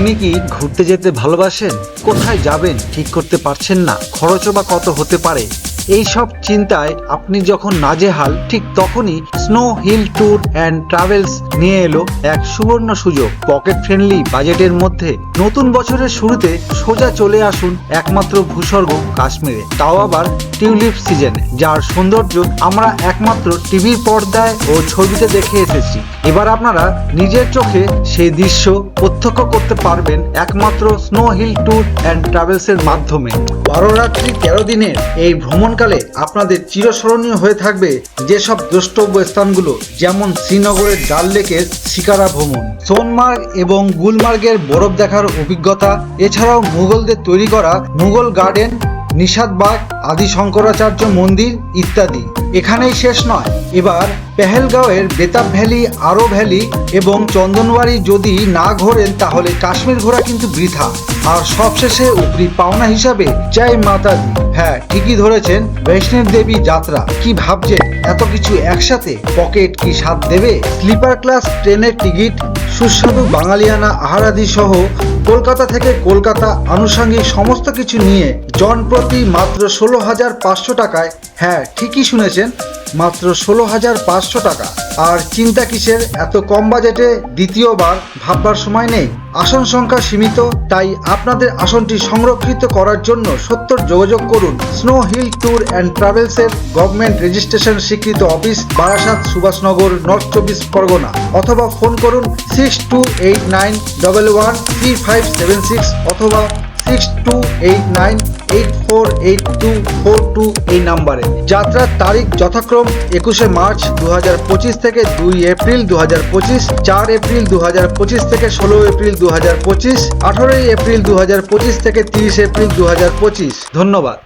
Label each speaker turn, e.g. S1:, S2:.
S1: আপনি কি ঘুরতে যেতে ভালোবাসেন? কোথায় যাবেন? ঠিক করতে পারছেন না। খরচও বা কত হতে পারে? এই সব চিন্তায় আপনি যখন নাজেহাল, ঠিক তখনই Snow Hill tour and travels নিয়ে এলো এক সুবর্ণ সুযোগ। পকেট ফ্রেন্ডলি বাজেটের মধ্যে নতুন বছরের শুরুতে সোজা চলে আসুন একমাত্র ভূস্বর্গ কাশ্মীরে। তাও আবার টিউলিপ সিজনে যার সৌন্দর্য আমরা একমাত্র টিভির পর্দায় ও ছবিতে দেখে এসেছি। এবার আপনারা নিজের চোখে সেই দৃশ্য প্রত্যক্ষ করতে পারবেন একমাত্র স্নো হিল ট্যুর অ্যান্ড ট্রাভেলসের মাধ্যমে। বারো রাত্রি তেরো দিনের এই ভ্রমণকালে আপনাদের চিরস্মরণীয় হয়ে থাকবে যেসব দ্রষ্টব্য স্থানগুলো, যেমন শ্রীনগরের ডাল লেকের শিকারা ভ্রমণ, সোনমার্গ এবং গুলমার্গের বরফ দেখার অভিজ্ঞতা, এছাড়াও মুঘলদের তৈরি করা মুঘল গার্ডেন নিষাদবাগ আদি শঙ্করাচার্য মন্দির ইত্যাদি। এখানেই শেষ নয়। এবার পেহেলগাঁওয়ের বেতাব ভ্যালি আরও ভ্যালি এবং চন্দনবাড়ি যদি না ঘোরেন, তাহলে কাশ্মীর ঘোরা কিন্তু বৃথা। আর সবশেষে উপরি পাওনা হিসাবে জয় মাতা দি হ্যাঁ ঠিকই ধরেছেন বৈষ্ণব দেবী যাত্রা। কি ভাবছেন? এত কিছু একসাথে? পকেট কি সাথ দেবে? স্লিপার ক্লাস, ট্রেনের টিকিট, সুস্বাদু বাঙালিয়ানা আহারাদি সহ কলকাতা থেকে কলকাতা আনুষঙ্গিক সমস্ত কিছু নিয়ে জন প্রতি মাত্র ষোলো হাজার পাঁচশো টাকায় হ্যাঁ ঠিকই শুনেছেন, মাত্র ষোলো হাজার পাঁচশো টাকা। আর চিন্তা কিসের, এত কম বাজেটে দ্বিতীয়বার ভাববার সময় নেই। আসন সংখ্যা সীমিত, তাই আপনাদের আসনটি সংরক্ষিত করার জন্য সত্তর যোগাযোগ করুন। স্নো হিল ট্যুর অ্যান্ড ট্রাভেলসের গভর্নমেন্ট রেজিস্ট্রেশন স্বীকৃত অফিস বারাসাত সুভাষনগর নর্থ চব্বিশ পরগনা। অথবা ফোন করুন six two eight nine double one three five seven six অথবা six two eight nine eight four eight two four two এই নাম্বারে। যাত্রার তারিখ যথাক্রম একুশে মার্চ দু হাজার পঁচিশ থেকে দুই এপ্রিল দু হাজার পঁচিশ, চার এপ্রিল দু হাজার পঁচিশ থেকে ষোলো এপ্রিল দু হাজার পঁচিশ, আঠারোই এপ্রিল দু হাজার পঁচিশ থেকে তিরিশ এপ্রিল দু হাজার পঁচিশ। ধন্যবাদ।